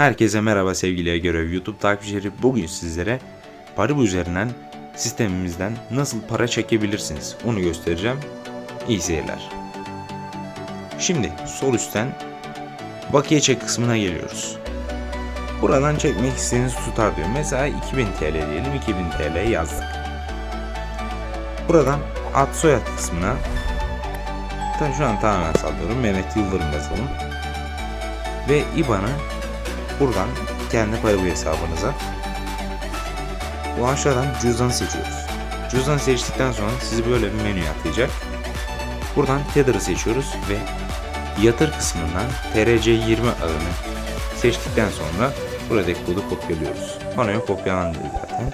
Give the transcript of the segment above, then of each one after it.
Herkese merhaba sevgili görev YouTube takipçileri. Bugün sizlere Paribu üzerinden sistemimizden nasıl para çekebilirsiniz onu göstereceğim. İyi seyirler. Şimdi sol üstten bakiye çek kısmına geliyoruz. Buradan çekmek istediğiniz tutar diyor. Mesela 2000 TL diyelim. 2000 TL yazdık. Buradan ad soyad kısmına Tabii şu an tamamen sallıyorum. Mehmet Yıldırım yazalım. Ve IBAN'ı buradan kendi Paribu hesabınıza bu aşağıdan cüzdanı seçiyoruz. Cüzdanı seçtikten sonra sizi böyle bir menüye atacak. Buradan Tether'ı seçiyoruz ve yatır kısmından TRC20 adını seçtikten sonra buradaki kodu kopyalıyoruz. Panoya kopyalandı zaten.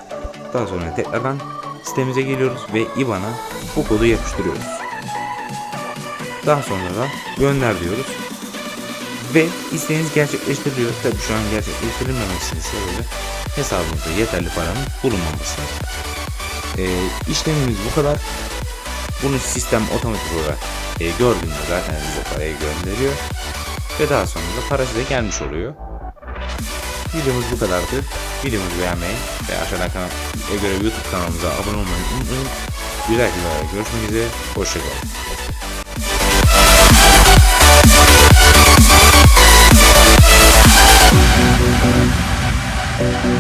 Daha sonra tekrardan sitemize geliyoruz ve IBAN'a bu kodu yapıştırıyoruz. Daha sonra da gönder diyoruz. Ve isteğiniz gerçekleştiriliyor. Tabii şu an gerçekleştirilmemesinin sebebi hesabınızda yeterli paranın bulunmaması. Ee, işlemimiz bu kadar. Bunu sistem otomatik olarak e, gördüğünde zaten size parayı gönderiyor. Ve daha sonra da para size gelmiş oluyor. Videomuz bu kadardı. Videomuzu beğenmeyi ve aşağıdan kanal, e, göre YouTube kanalımıza abone olmayı unutmayın. Güzel videolarda görüşmek üzere. Hoşçakalın.